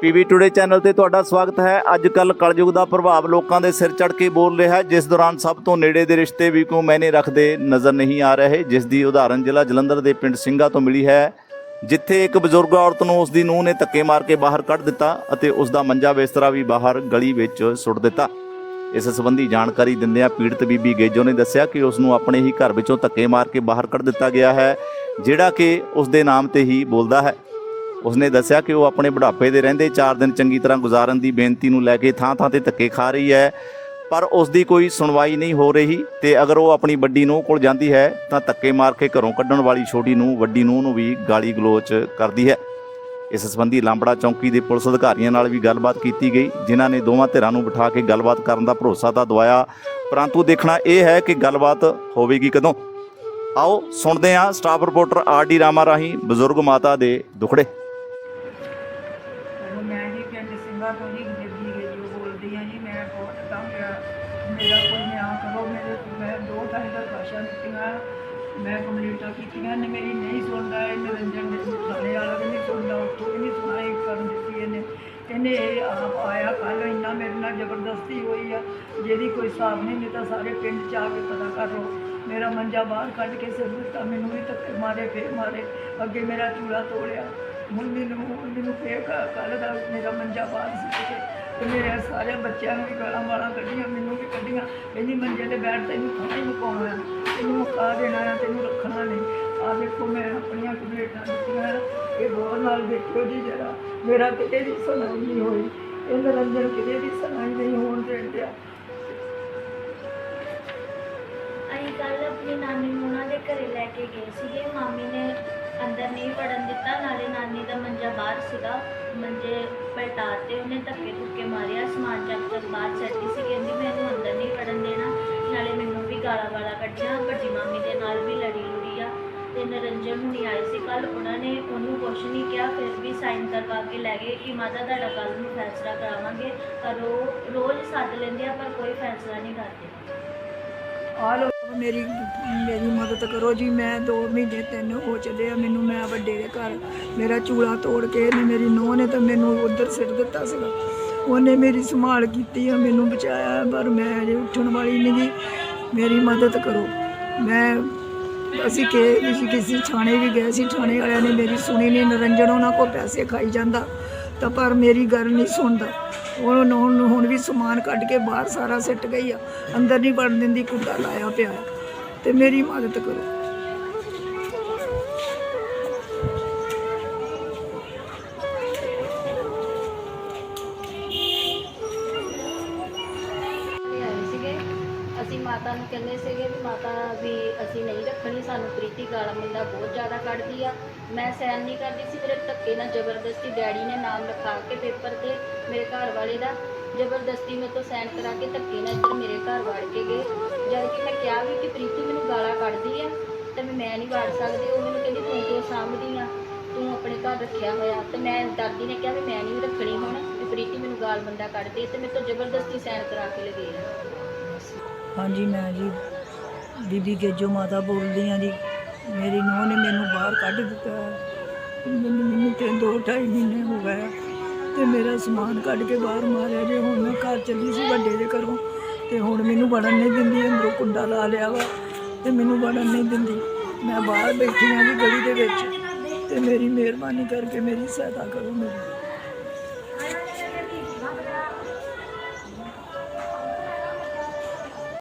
PV today channel ਤੇ ਤੁਹਾਡਾ ਸਵਾਗਤ ਹੈ। ਅੱਜ ਕੱਲ ਕਲਯੁਗ ਦਾ ਪ੍ਰਭਾਵ ਲੋਕਾਂ ਦੇ ਸਿਰ ਚੜ ਕੇ ਬੋਲ ਰਿਹਾ ਹੈ। ਜਿਸ ਦੌਰਾਨ ਸਭ ਤੋਂ ਨੇੜੇ ਦੇ ਰਿਸ਼ਤੇ ਵੀ ਕੋ ਮੈਨੇ ਰੱਖਦੇ ਨਜ਼ਰ ਨਹੀਂ ਆ ਰਹੇ। ਜਿਸ ਦੀ ਉਦਾਹਰਨ ਜ਼ਿਲ੍ਹਾ ਜਲੰਧਰ ਦੇ ਪਿੰਡ ਸਿੰਘਾ ਤੋਂ ਮਿਲੀ ਹੈ। ਜਿੱਥੇ ਇੱਕ ਬਜ਼ੁਰਗ ਔਰਤ ਨੂੰ ਉਸ ਦੀ ਨੂੰਹ ਨੇ ਧੱਕੇ ਮਾਰ ਕੇ ਬਾਹਰ ਕੱਢ ਦਿੱਤਾ ਅਤੇ ਉਸ ਦਾ ਮੰਜਾ ਬਿਸਤਰਾ ਵੀ ਬਾਹਰ ਗਲੀ ਵਿੱਚ ਸੁੱਟ ਦਿੱਤਾ। ਇਸ ਸੰਬੰਧੀ ਜਾਣਕਾਰੀ ਦਿੰਦਿਆਂ ਪੀੜਤ ਬੀਬੀ ਗੇਜੋ ਨੇ ਦੱਸਿਆ ਕਿ ਉਸ ਨੂੰ ਆਪਣੇ ਹੀ ਘਰ ਵਿੱਚੋਂ ਧੱਕੇ ਮਾਰ ਕੇ ਬਾਹਰ ਕੱਢ ਦਿੱਤਾ ਗਿਆ ਹੈ, ਜਿਹੜਾ ਕਿ ਉਸ ਦੇ ਨਾਮ ਤੇ ਹੀ ਬੋਲਦਾ ਹੈ। ਉਸਨੇ ਦੱਸਿਆ ਕਿ ਉਹ ਆਪਣੇ ਬੁਢਾਪੇ ਦੇ ਰਹਿੰਦੇ 4 ਦਿਨ ਚੰਗੀ ਤਰ੍ਹਾਂ ਗੁਜ਼ਾਰਨ ਦੀ ਬੇਨਤੀ ਨੂੰ ਲੈ ਕੇ ਥਾਂ-ਥਾਂ ਤੇ ਧੱਕੇ ਖਾ ਰਹੀ ਹੈ, ਪਰ ਉਸ ਦੀ ਕੋਈ ਸੁਣਵਾਈ ਨਹੀਂ ਹੋ ਰਹੀ ਤੇ ਅਗਰ ਉਹ ਆਪਣੀ ਵੱਡੀ ਨੂੰਹ ਕੋਲ ਜਾਂਦੀ ਹੈ ਤਾਂ ਧੱਕੇ ਮਾਰ ਕੇ ਘਰੋਂ ਕੱਢਣ ਵਾਲੀ ਛੋਟੀ ਨੂੰਹ ਵੱਡੀ ਨੂੰਹ ਨੂੰ ਵੀ ਗਾਲੀ ਗਲੋਚ ਕਰਦੀ ਹੈ। ਇਸ ਸੰਬੰਧੀ ਲਾਂਬੜਾ ਚੌਂਕੀ ਦੇ ਪੁਲਿਸ ਅਧਿਕਾਰੀਆਂ ਨਾਲ ਵੀ ਗੱਲਬਾਤ ਕੀਤੀ ਗਈ, ਜਿਨ੍ਹਾਂ ਨੇ ਦੋਵਾਂ ਧਿਰਾਂ ਨੂੰ ਬਿਠਾ ਕੇ ਗੱਲਬਾਤ ਕਰਨ ਦਾ ਭਰੋਸਾ ਤਾਂ ਦਵਾਇਆ, ਪਰੰਤੂ ਦੇਖਣਾ ਇਹ ਹੈ ਕਿ ਗੱਲਬਾਤ ਹੋਵੇਗੀ ਕਦੋਂ। ਆਓ ਸੁਣਦੇ ਹਾਂ staff reporter R D Rama ਰਾਹੀਂ, ਬਜ਼ੁਰਗ ਮਾਤਾ ਦੇ ਦੁਖੜੇ। ਜੀ ਮੈਂ ਮੇਰਾ ਕੋਈ ਨਿਆਂ ਕਰੋ ਮੇਰੇ ਮੈਂ ਦੋ ਢਾਈ ਭਾਸ਼ਾ ਦਿੱਤੀਆਂ ਮੈਂ ਕੰਪਲੀਟਾਂ ਕੀਤੀਆਂ ਨੇ, ਮੇਰੀ ਨਹੀਂ ਸੁਣਦਾ, ਇਹ ਨਿਰੰਜਨ ਦੇ ਥਾਣੇ ਵਾਲਾ ਵੀ ਨਹੀਂ ਸੁਣਦਾ, ਉੱਥੋਂ ਵੀ ਨਹੀਂ ਸੁਣਾਈ ਕਰਨ ਦਿੱਤੀ ਇਹਨੇ। ਇਹਨੇ ਇਹ ਆਪ ਆਇਆ ਕੱਲ ਇੰਨਾ ਮੇਰੇ ਨਾਲ ਜ਼ਬਰਦਸਤੀ ਹੋਈ ਆ, ਜਿਹਦੀ ਕੋਈ ਹਿਸਾਬ ਨਹੀਂ ਨਹੀਂ ਤਾਂ ਸਾਰੇ ਪਿੰਡ ਚ ਆ ਕੇ ਪਤਾ ਕਰ ਲਓ। ਮੇਰਾ ਮੰਜਾ ਬਾਹਰ ਕੱਢ ਕੇ ਸਿਰ ਦਿੱਤਾ, ਮੈਨੂੰ ਵੀ ਧੱਕੇ ਮਾਰੇ, ਫੇਰ ਮਾਰੇ। ਅੱਗੇ ਮੇਰਾ ਚੂੜਾ ਤੋੜਿਆ। ਹੁਣ ਨੂੰ ਹੁਣ ਨੂੰ ਫੇਰ ਕੱਲ ਦਾ ਮੇਰਾ ਮੰਜਾ ਬਾਹਰ ਸੀ ਕੇ ਤੇ ਮੇਰੇ ਸਾਰੇ ਬੱਚਿਆਂ ਨੂੰ ਵੀ ਗਾਲਾਂ ਵਾਲਾਂ ਕੱਢੀਆਂ ਮੈਨੂੰ ਵੀ ਕੱਢੀਆਂ। ਕਹਿੰਦੀ ਮੰਜੇ ਤੇ ਬੈਠ ਤੈਨੂੰ ਥਾਂ ਹੀ ਮੁਕਾਉਣਾ ਤੈਨੂੰ ਮੁਕਾ ਦੇਣਾ ਹੈ, ਤੈਨੂੰ ਰੱਖਣਾ ਨਹੀਂ। ਆ ਦੇਖੋ ਮੈਂ ਆਪਣੀਆਂ ਕੰਪਲੇਂਟਾਂ ਦਿੱਤੀਆਂ ਇਹ ਗੌਰ ਨਾਲ ਦੇਖਿਓ ਜੀ ਜਰਾ। ਮੇਰਾ ਕਿਤੇ ਵੀ ਸੁਣਾਈ ਨਹੀਂ ਹੋਈ ਇਹ ਨਿਰੰਜਨ ਕਿਤੇ ਵੀ ਸੁਣਾਈ ਨਹੀਂ ਹੋਣ ਦਿੰਦਿਆ ਅਸੀਂ ਕੱਲ ਆਪਣੀ ਨਾਨੀ ਨੂੰ ਉਹਨਾਂ ਦੇ ਘਰੇ ਲੈ ਕੇ ਗਏ ਸੀਗੇ। ਮਾਮੀ ਨੇ ਅੰਦਰ ਨਹੀਂ ਵੜਨ ਦਿੱਤਾ, ਨਾਲੇ ਨਾਨੀ ਦਾ ਮੰਜਾ ਬਾਹਰ ਸੀਗਾ। ਮੰਜੇ ਪਲਟਾ ਤੇ ਉਹਨੇ ਧੱਕੇ ਧੁੱਕੇ ਮਾਰਿਆ, ਸਮਾਨ ਚੱਕ ਚੱਕ ਬਾਹਰ ਸੱਟੀ ਸੀ। ਕਹਿੰਦੀ ਮੈਨੂੰ ਅੰਦਰ ਨਹੀਂ ਵੜਨ ਦੇਣਾ, ਨਾਲੇ ਮੈਨੂੰ ਵੀ ਗਾਲਾਂ ਵਾਲਾ ਕੱਢੀਆਂ, ਵੱਡੀ ਮਾਮੀ ਦੇ ਨਾਲ ਵੀ ਲੜੀ ਲੁੜੀ ਆ। ਤੇ ਨਰੰਜਨ ਹੁਣੀ ਆਏ ਸੀ ਕੱਲ ਉਹਨਾਂ ਨੇ ਉਹਨੂੰ ਕੁਛ ਨਹੀਂ ਕਿਹਾ, ਫਿਰ ਵੀ ਸਾਈਨ ਕਰਵਾ ਕੇ ਲੈ ਗਏ। ਕਿ ਮਾਤਾ, ਤੁਹਾਡਾ ਕੱਲ ਨੂੰ ਫੈਸਲਾ ਕਰਾਵਾਂਗੇ। ਪਰ ਉਹ ਰੋਜ਼ ਸੱਦ ਲੈਂਦੇ ਆ, ਪਰ ਕੋਈ ਫੈਸਲਾ ਨਹੀਂ ਕਰਦੇ। ਆ ਮੇਰੀ ਮੇਰੀ ਮਦਦ ਕਰੋ ਜੀ। ਮੈਂ 2 ਮਹੀਨੇ ਤਿੰਨ ਹੋ ਚੱਲੇ ਆ। ਮੈਨੂੰ ਮੈਂ ਵੱਡੇ ਦੇ ਘਰ, ਮੇਰਾ ਚੂੜਾ ਤੋੜ ਕੇ ਇਹਨੇ ਮੇਰੀ ਨੂੰਹ ਨੇ ਤਾਂ ਮੈਨੂੰ ਉਧਰ ਸਿੱਟ ਦਿੱਤਾ ਸੀਗਾ। ਉਹਨੇ ਮੇਰੀ ਸੰਭਾਲ ਕੀਤੀ ਆ, ਮੈਨੂੰ ਬਚਾਇਆ ਪਰ ਮੈਂ ਅਜੇ ਉੱਠਣ ਵਾਲੀ ਨਹੀਂ ਜੀ ਮੇਰੀ ਮਦਦ ਕਰੋ। ਮੈਂ, ਅਸੀਂ ਕਿ, ਅਸੀਂ ਕਿਸੇ ਥਾਣੇ ਵੀ ਗਏ ਸੀ। ਥਾਣੇ ਵਾਲਿਆਂ ਨੇ ਮੇਰੀ ਸੁਣੀ ਨਹੀਂ ਨਿਰੰਜਨ ਉਹਨਾਂ ਕੋਲ ਪੈਸੇ ਖਾਈ ਜਾਂਦਾ। ਤਾਂ ਪਰ ਮੇਰੀ ਗੱਲ ਨਹੀਂ ਸੁਣਦਾ। ਉਹ ਹੁਣ ਹੁਣ ਵੀ ਸਮਾਨ ਕੱਢ ਕੇ ਬਾਹਰ ਸਾਰਾ ਸਿੱਟ ਗਈ ਆ। ਅੰਦਰ ਨਹੀਂ ਵੜਨ ਦਿੰਦੀ ਕੁੱਤਾ ਲਾਇਆ ਪਿਆ ਹੈ। ਤੇ ਮੇਰੀ ਮਦਦ ਕਰੋ। ਮਾਤਾ ਨੂੰ ਕਹਿੰਦੇ ਸੀਗੇ ਵੀ ਮਾਤਾ ਵੀ ਅਸੀਂ ਨਹੀਂ ਰੱਖਣੀ, ਸਾਨੂੰ ਪ੍ਰੀਤੀ ਗਾਲਾਂ ਮੁੰਡਾ ਬਹੁਤ ਜ਼ਿਆਦਾ ਕੱਢਦੀ ਆ। ਮੈਂ ਸਹਿਣ ਨਹੀਂ ਕਰਦੀ ਸੀ, ਮੇਰੇ ਧੱਕੇ ਨਾਲ ਜ਼ਬਰਦਸਤੀ ਡੈਡੀ ਨੇ ਨਾਮ ਲਿਖਾ ਕੇ ਪੇਪਰ ਤੇ ਮੇਰੇ ਘਰ ਵਾਲੇ ਦਾ ਜ਼ਬਰਦਸਤੀ ਮੇਰੇ ਤੋਂ ਸਾਈਨ ਕਰਾ ਕੇ ਧੱਕੇ ਨਾਲ ਇੱਧਰ ਮੇਰੇ ਘਰ ਵੜ ਕੇ ਗਏ। ਜਦ ਕਿ ਮੈਂ ਕਿਹਾ ਵੀ ਕਿ ਪ੍ਰੀਤੀ ਮੈਨੂੰ ਗਾਲਾਂ ਕੱਢਦੀ ਆ, ਤੇ ਮੈਂ ਨਹੀਂ ਵੜ ਸਕਦੀ। ਉਹ ਮੈਨੂੰ ਕਹਿੰਦੀ, ਤੂੰ ਕਿਉਂ ਸਾਂਭਦੀ ਆ? ਤੂੰ ਆਪਣੇ ਘਰ ਰੱਖਿਆ ਹੋਇਆ। ਤੇ ਮੈਂ ਦਾਦੀ ਨੇ ਕਿਹਾ ਵੀ ਮੈਂ ਨਹੀਂ ਰੱਖਣੀ ਹੁਣ, ਵੀ ਪ੍ਰੀਤੀ ਮੈਨੂੰ ਗਾਲ ਬੰਦਾ ਕੱਢਦੀ ਹੈ ਤੇ ਮੇਰੇ ਤੋਂ ਜ਼ਬਰਦਸਤੀ ਸਾਈਨ ਕਰਾ ਕੇ ਲਗੇ ਹਾਂਜੀ, ਮੈਂ ਜੀ ਬੀਬੀ ਗੇਜੋ ਮਾਤਾ ਬੋਲਦੀ ਹਾਂ ਜੀ। ਮੇਰੀ ਨੂੰਹ ਨੇ ਮੈਨੂੰ ਬਾਹਰ ਕੱਢ ਦਿੱਤਾ ਹੈ। ਮੈਨੂੰ ਮੈਨੂੰ ਤੇ ਦੋ ਢਾਈ ਮਹੀਨੇ ਹੋ ਗਏ ਤੇ ਮੇਰਾ ਸਮਾਨ ਕੱਢ ਕੇ ਬਾਹਰ ਮਾਰਿਆ ਜੇ। ਹੁਣ ਮੈਂ ਘਰ ਚੱਲੀ ਸੀ ਵੱਡੇ ਦੇ ਘਰੋਂ ਤੇ ਹੁਣ ਮੈਨੂੰ ਵੜਨ ਨਹੀਂ ਦਿੰਦੀ, ਅੰਦਰੋਂ ਕੁੰਡਾ ਲਾ ਲਿਆ ਵਾ ਤੇ ਮੈਨੂੰ ਵੜਨ ਨਹੀਂ ਦਿੰਦੀ। ਮੈਂ ਬਾਹਰ ਬੈਠੀ ਹਾਂ ਜੀ ਗਲੀ ਦੇ ਵਿੱਚ ਤੇ ਮੇਰੀ ਮਿਹਰਬਾਨੀ ਕਰਕੇ ਮੇਰੀ ਸਹਾਇਤਾ ਕਰੋ ਮੇਰੀ।